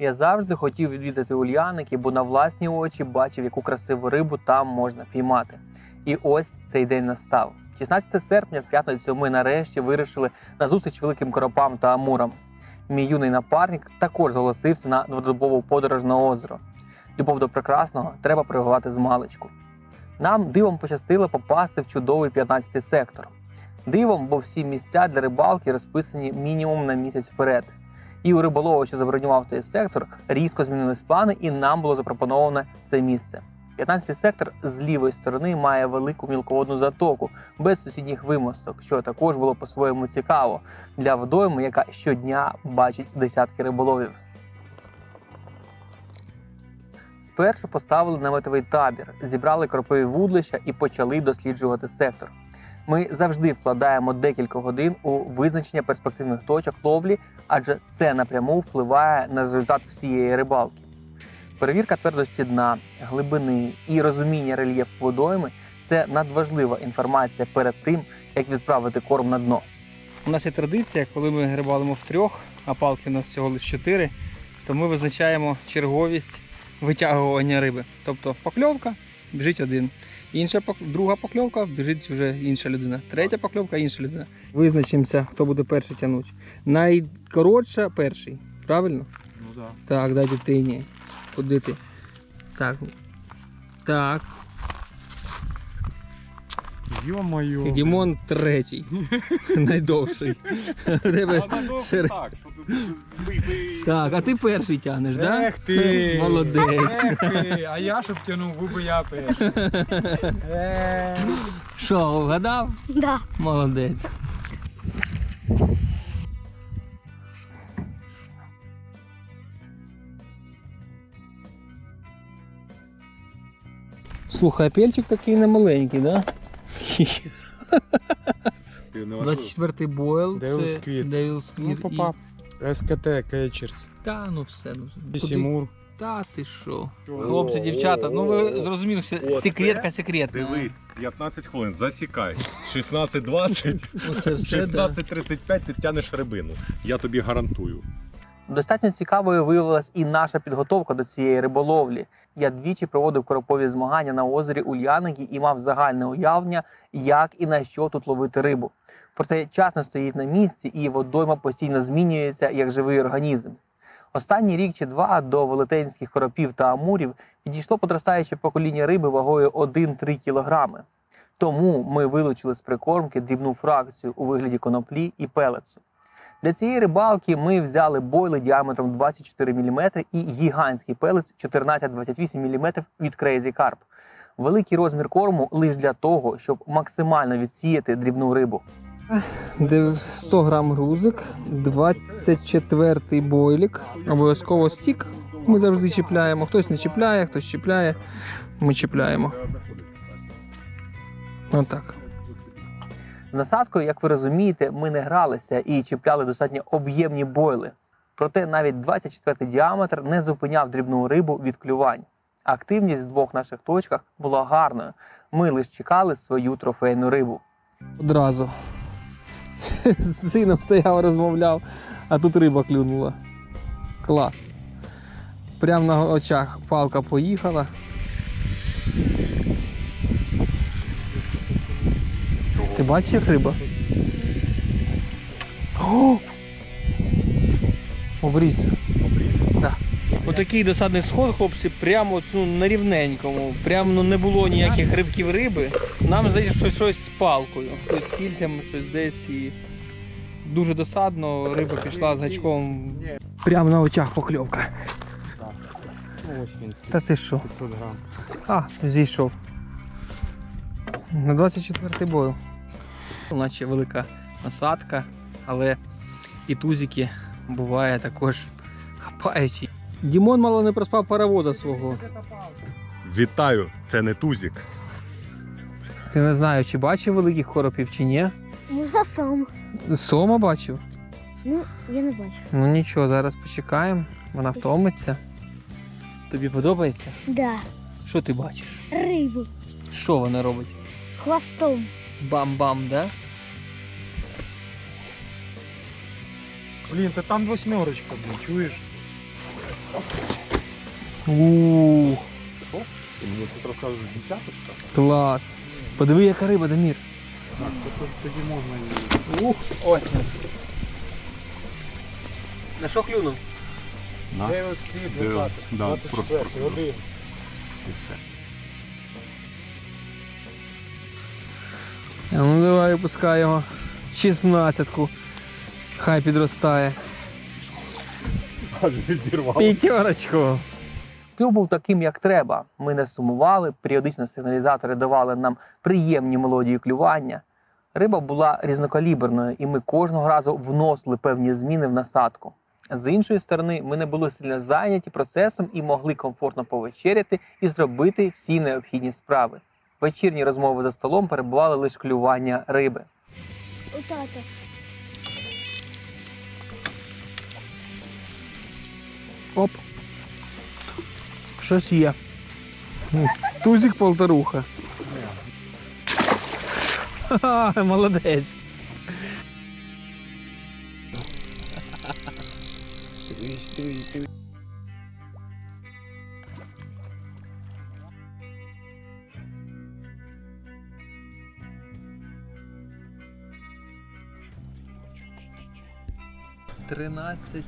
Я завжди хотів відвідати Ульяники, бо на власні очі бачив, яку красиву рибу там можна піймати. І ось цей день настав. 16 серпня, в п'ятницю, ми нарешті вирішили на зустріч великим коропам та амурам. Мій юний напарник також зголосився на дводобову подорож на озеро. Любов до прекрасного треба пригувати з маличку. Нам дивом пощастило попасти в чудовий 15 сектор. Дивом, бо всі місця для рибалки розписані мінімум на місяць вперед. І у риболова, що забронював той сектор, різко змінились плани, і нам було запропоноване це місце. 15 сектор з лівої сторони має велику мілководну затоку без сусідніх вимосток, що також було по-своєму цікаво для водойми, яка щодня бачить десятки риболовів. Спершу поставили наметовий табір, зібрали кропиві вудлища і почали досліджувати сектор. Ми завжди вкладаємо декілька годин у визначення перспективних точок ловлі, адже це напряму впливає на результат всієї рибалки. Перевірка твердості дна, глибини і розуміння рельєфу водойми це надважлива інформація перед тим, як відправити корм на дно. У нас є традиція, коли ми рибалимо втрьох, а палки у нас всього лише 4, то ми визначаємо черговість витягування риби. Тобто покльовка біжить один. Інша друга покльовка біжить вже інша людина. Третя покльовка інша людина. Визначимося, хто буде перший тягнути. Найкоротша перший. Правильно? Ну да. Так, дай дитині. Куди ти? Так. Так. Ё-моё. Дімон третій. Найдовший. У тебе А так, щоб Так, а ти перший тягнеш, так? Ех ти! Молодець. Ех ти! А я щоб тянув, губи я перший. Е, Що, вгадав? Да. Молодець. Слухай, а пельчик такий не маленький, да? Ти не важливо. 24-й бойл. Devil's це Quid. Devil's Ну, Quid попав. СКТ, Кетчерс, Та, ну все. Ну, куди? Сімур. Та ти що? Хлопці, дівчата, ну ви зрозуміли, що секретка секретна. Дивись, 15 хвилин, засікай. 16.20, Оце все, да. 16.35 ти тянеш рибину. Я тобі гарантую. Достатньо цікавою виявилась і наша підготовка до цієї риболовлі. Я двічі проводив коропові змагання на озері Ульяники і мав загальне уявлення, як і на що тут ловити рибу. Проте час не стоїть на місці, і водойма постійно змінюється як живий організм. Останній рік чи два до велетенських коропів та амурів підійшло подростаюче покоління риби вагою 1-3 кілограми. Тому ми вилучили з прикормки дрібну фракцію у вигляді коноплі і пелецу. Для цієї рибалки ми взяли бойли діаметром 24 мм і гігантський пелець 14-28 мм від Crazy Carp. Великий розмір корму лише для того, щоб максимально відсіяти дрібну рибу. Де 100 грам грузик, 24-й бойлік, обов'язково стік. Ми завжди чіпляємо. Хтось не чіпляє, хтось чіпляє. Ми чіпляємо. Отак. З насадкою, як ви розумієте, ми не гралися і чіпляли достатньо об'ємні бойли. Проте навіть 24-й діаметр не зупиняв дрібну рибу від клювань. Активність в двох наших точках була гарною. Ми лише чекали свою трофейну рибу. Одразу. З сином стояв, розмовляв, а тут риба клюнула. Клас. Прямо на очах палка поїхала. Бачиш, як риба? О! Обріз. Да. Отакий досадний сход, хлопці, прямо ну, на рівненькому. Прямо ну, не було ніяких рибків риби. Нам здається, що щось з палкою. Тут з кільцями щось десь і. Дуже досадно, риба пішла з гачком. Прямо на очах покльовка. Ось він, Та ти що? 500 грам. А, зійшов. На 24-й бойл. Наче велика насадка, але і тузики буває також хапають. Дімон мало не проспав паровоза свого. Вітаю, це не тузік. Ти не знаю, чи бачив великих коропів, чи ні. Можна сам. Сома бачив. Ну, я не бачу. Ну нічого, зараз почекаємо. Вона втомиться. Тобі подобається? Да. Що ти бачиш? Рибу. Що вона робить? Хвостом. Бам-бам, да? Блін, та там восьмерочка, блін, чуєш? У, Мені тут розказуєш десяточка. клас. Подиви, яка риба, Дамір. Так, то- то- тоді можна і. Ух, ось. він. На що клюнув? Нас Де ось світ, де- 20, да, 24, просто- один. і все. Давай випускай його. 16-ку. Хай підростає. П'ятерочку. Клюв був таким, як треба. Ми не сумували, періодично сигналізатори давали нам приємні мелодії клювання. Риба була різнокаліберною, і ми кожного разу вносили певні зміни в насадку. З іншої сторони, ми не були сильно зайняті процесом і могли комфортно повечеряти і зробити всі необхідні справи. Вечірні розмови за столом перебували лише клювання риби. У тата. Оп. Щось є. Тузик полторуха. Ха-ха, молодець. Тринадцять.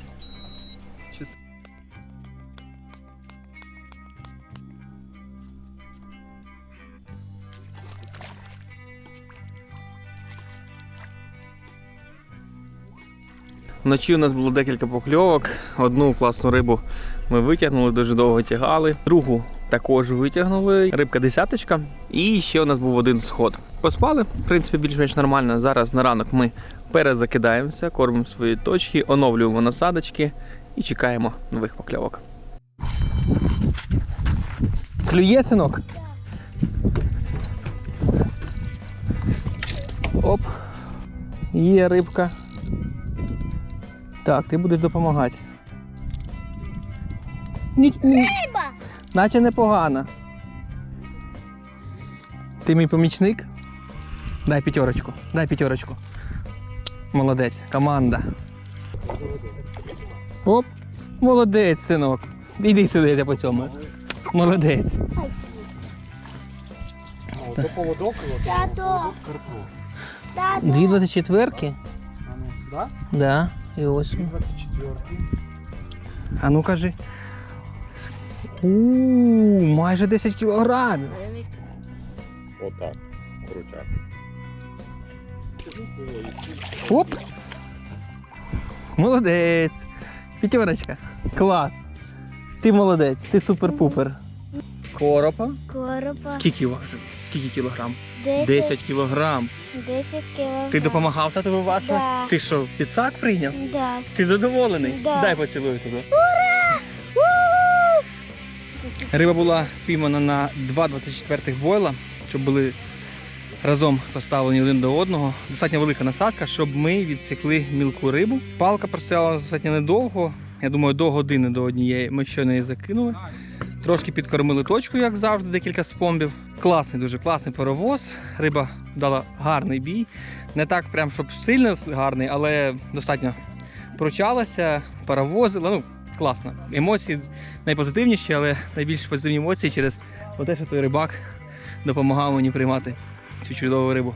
Вночі у нас було декілька покльовок. Одну класну рибу ми витягнули, дуже довго тягали. Другу також витягнули. Рибка десяточка. І ще у нас був один сход. Поспали, в принципі, більш-менш нормально. Зараз на ранок ми перезакидаємося, кормимо свої точки, оновлюємо насадочки і чекаємо нових покльовок. Клює, синок? Оп. Є рибка. Так, ти будеш допомагати. Ні, ні. Риба! Наче непогано. Ти мій помічник? Дай п'ятерочку, дай п'ятерочку. Молодець, команда. Оп, молодець, синок. Іди сюди, я по цьому. Молодець. Ото поводок, Тато. Дві 24-ки? А ну, да? Да. І ось. він. 24. А ну кажи. У, майже 10 кілограмів. Отак. Крутяк. Оп! Молодець! П'ятерочка. Клас. Ти молодець, ти супер-пупер. Коропа. Коропа. Скільки важив? Скільки кілограм? 10, 10 кілограм. 10 кілограм. Ти допомагав тату виважувати? Да. Ти що, підсак прийняв? Да. Ти задоволений? Да. Дай поцілую тебе. Ура! Риба була спіймана на 2,24 бойла, щоб були разом поставлені один до одного. Достатньо велика насадка, щоб ми відсікли мілку рибу. Палка простояла достатньо недовго. Я думаю, до години до однієї ми щойно її закинули. Трошки підкормили точку, як завжди, декілька спомбів. Класний, дуже класний паровоз. Риба дала гарний бій. Не так, прям, щоб сильно гарний, але достатньо пручалася, паровозила. Ну, класно. Емоції найпозитивніші, але найбільш позитивні емоції через те, що той рибак допомагав мені приймати цю чудову рибу.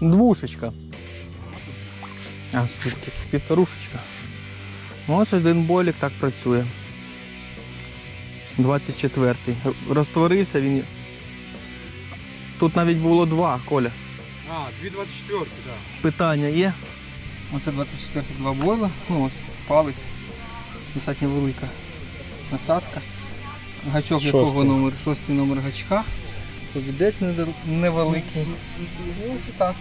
Двушечка. А скільки? Півторушечка. Ось один болік так працює. 24-й. Розтворився він. Тут навіть було два, Коля. А, дві 24, так. Питання є? Оце 24 два бойла. Ну ось палець. Достатньо велика насадка. Гачок Шостий. якого номер? Шостий номер гачка. Повідець невеликий. Ось і так.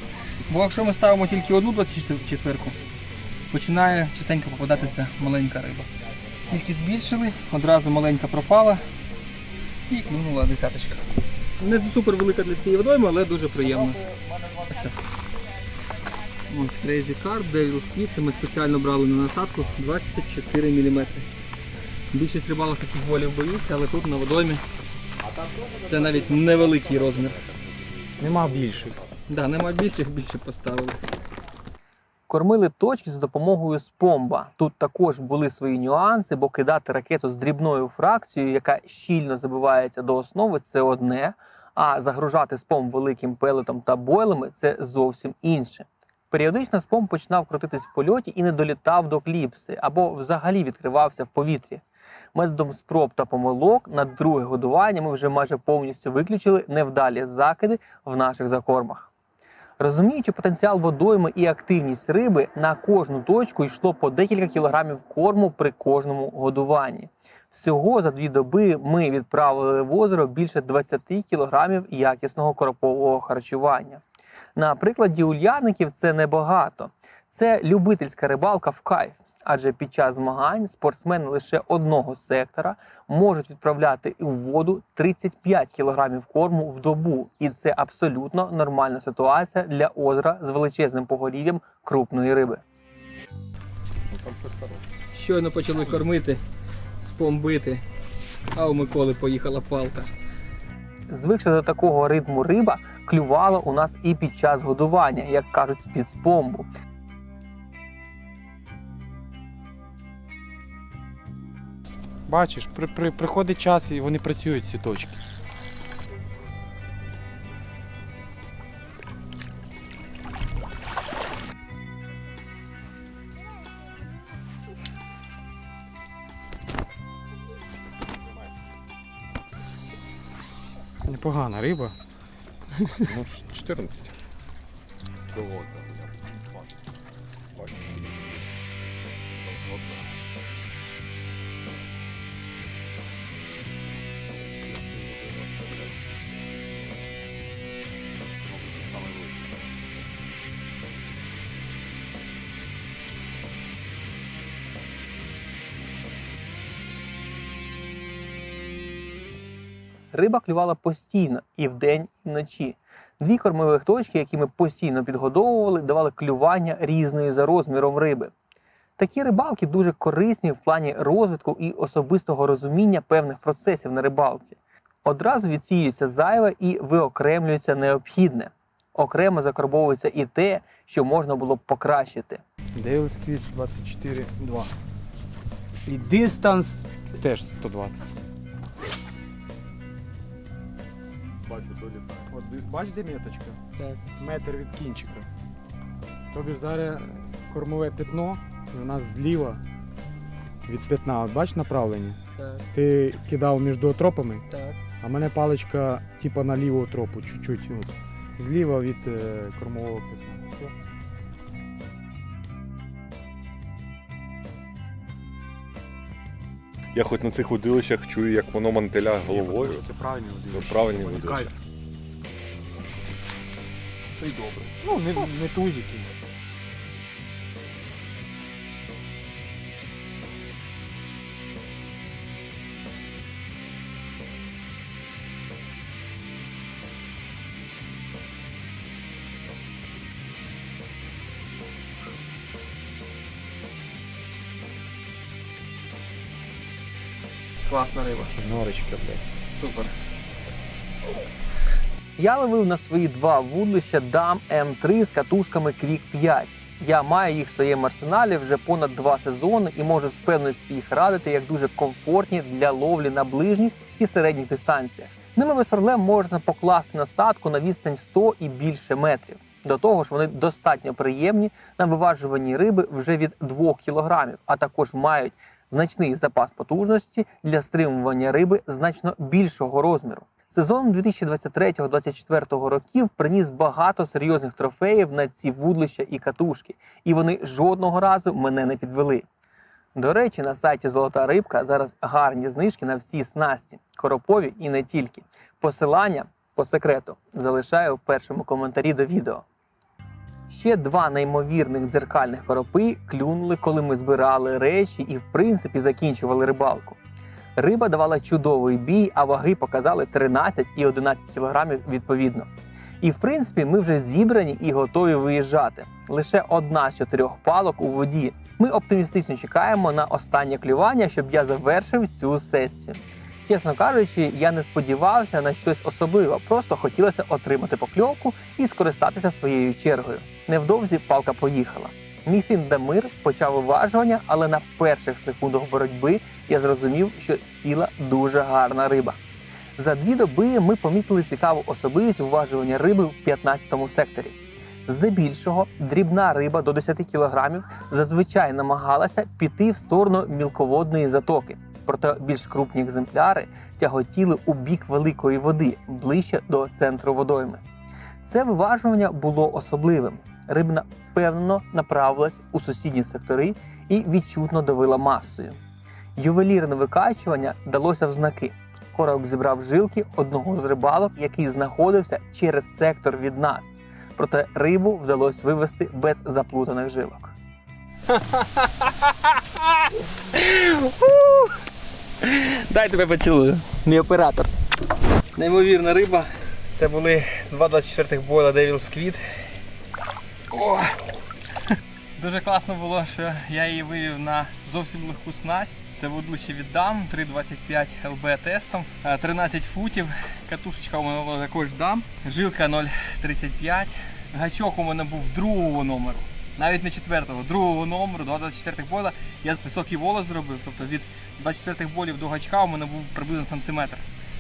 Бо якщо ми ставимо тільки одну 24, починає частенько попадатися маленька риба. Тільки збільшили, одразу маленька пропала і клюнула десяточка. Не супер велика для цієї водойми, але дуже приємно. Ось. Ось Crazy Carp, Devil це ми спеціально брали на насадку 24 мм. Більшість рибалок таких волів боїться, але тут на водоймі це навіть невеликий розмір. Нема більших. Да, нема більших, більше поставили. Кормили точки за допомогою спомба. Тут також були свої нюанси, бо кидати ракету з дрібною фракцією, яка щільно забивається до основи, це одне. А загружати спомб великим пелетом та бойлами це зовсім інше. Періодично спомб починав крутитись в польоті і не долітав до кліпси або взагалі відкривався в повітрі. Методом спроб та помилок на друге годування ми вже майже повністю виключили невдалі закиди в наших закормах. Розуміючи потенціал водойми і активність риби, на кожну точку йшло по декілька кілограмів корму при кожному годуванні. Всього за дві доби ми відправили в озеро більше 20 кілограмів якісного коропового харчування. На прикладі ульяників це небагато. Це любительська рибалка в кайф. Адже під час змагань спортсмени лише одного сектора можуть відправляти у воду 35 кілограмів корму в добу, і це абсолютно нормальна ситуація для озера з величезним погорів'ям крупної риби. Щойно почали кормити, спомбити, а у Миколи поїхала палка. Звикши до такого ритму риба клювала у нас і під час годування, як кажуть, з-під. Бачиш, при, при, приходить час і вони працюють ці точки. Непогана риба. Ну, ж 14. Довго. Бачиш. Риба клювала постійно і вдень, і вночі. Дві кормових точки, які ми постійно підгодовували, давали клювання різної за розміром риби. Такі рибалки дуже корисні в плані розвитку і особистого розуміння певних процесів на рибалці. Одразу відсіюється зайве і виокремлюється необхідне. Окремо закарбовується і те, що можна було б покращити. Дейлс Квіт 24,2. І дистанс теж 120. От бач, де меточка? Так. Метр від кінчика. Тобі ж зараз кормове пятно, і у нас зліва від пятна. От бач направлення? Так, Ти кидав між тропами, так. а в мене паличка типа на ліву тропу, чуть-чуть. От. Зліва від е, кормового пятна. Все. Я хоч на цих удилищах чую, як воно мантеля головою. Це правильно Ну, правильні Це й добре. Ну, не, не тузики. Класна риба. Норочка, блядь. Супер. Я ловив на свої два вудлища Дам М3 з катушками Квік 5. Я маю їх в своєму арсеналі вже понад два сезони і можу з певністю їх радити як дуже комфортні для ловлі на ближніх і середніх дистанціях. Ними без проблем можна покласти насадку на відстань 100 і більше метрів. До того ж, вони достатньо приємні на виважуванні риби вже від 2 кг, а також мають значний запас потужності для стримування риби значно більшого розміру. Сезон 2023-2024 років приніс багато серйозних трофеїв на ці вудлища і катушки, і вони жодного разу мене не підвели. До речі, на сайті Золота рибка зараз гарні знижки на всі снасті, коропові і не тільки. Посилання по секрету залишаю в першому коментарі до відео. Ще два неймовірних дзеркальних коропи клюнули, коли ми збирали речі і, в принципі, закінчували рибалку. Риба давала чудовий бій, а ваги показали 13 і 11 кілограмів відповідно. І в принципі ми вже зібрані і готові виїжджати. Лише одна з чотирьох палок у воді. Ми оптимістично чекаємо на останнє клювання, щоб я завершив цю сесію. Чесно кажучи, я не сподівався на щось особливе, просто хотілося отримати покльовку і скористатися своєю чергою. Невдовзі палка поїхала. Мій син Дамир почав уважування, але на перших секундах боротьби я зрозумів, що сіла дуже гарна риба. За дві доби ми помітили цікаву особливість уважування риби в 15-му секторі. Здебільшого дрібна риба до 10 кг зазвичай намагалася піти в сторону мілководної затоки. Проте більш крупні екземпляри тяготіли у бік великої води ближче до центру водойми. Це виважування було особливим. Рибна впевнено направилась у сусідні сектори і відчутно давила масою. Ювелірне викачування далося в знаки. Корок зібрав жилки одного з рибалок, який знаходився через сектор від нас. Проте рибу вдалося вивести без заплутаних жилок. Дай тебе поцілую, мій оператор. Неймовірна риба. Це були 2,24 бойла Devil Squid. О! Дуже класно було, що я її вивів на зовсім легку снасть. Це вудлище від дам 3,25 ЛБ тестом, Е, 13 футів. Катушечка у мене була також дам. Жилка 0,35. Гачок у мене був другого номеру. Навіть не четвертого, другого номеру, до 24-х бойла. Я високий волос зробив, тобто від 24 болів до гачка у мене був приблизно сантиметр.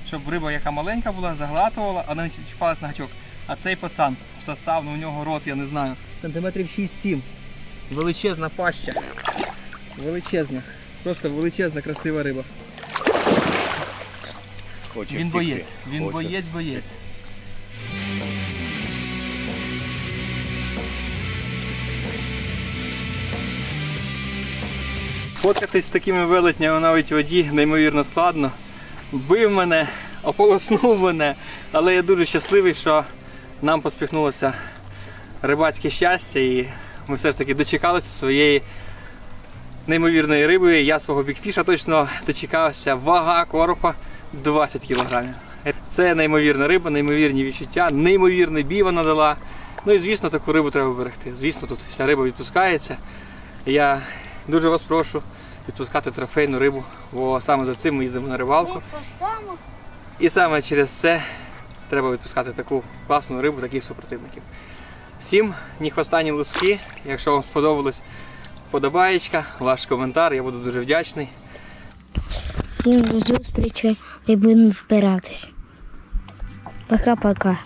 Щоб риба, яка маленька була, заглатувала, а не чіпалась на гачок. А цей пацан всосав, ну у нього рот, я не знаю. Сантиметрів 6-7. Величезна паща. Величезна. Просто величезна, красива риба. Хоче Він втекти. боєць. Він Хоче. боєць, боєць. Фоткатись з такими велетнями навіть в воді неймовірно складно. Бив мене, ополоснув мене, але я дуже щасливий, що нам поспіхнулося рибацьке щастя і ми все ж таки дочекалися своєї неймовірної риби. Я свого бікфіша точно дочекався. Вага коропа 20 кілограмів. Це неймовірна риба, неймовірні відчуття, неймовірний бій вона дала. Ну і звісно, таку рибу треба берегти. Звісно, тут вся риба відпускається. Я дуже вас прошу відпускати трофейну рибу, бо саме за цим ми їздимо на рибалку. І саме через це треба відпускати таку класну рибу, таких супротивників. Всім ні останні луски. Якщо вам сподобалось, подобаєчка, ваш коментар, я буду дуже вдячний. Всім до зустрічі і будемо збиратись. Пока-пока.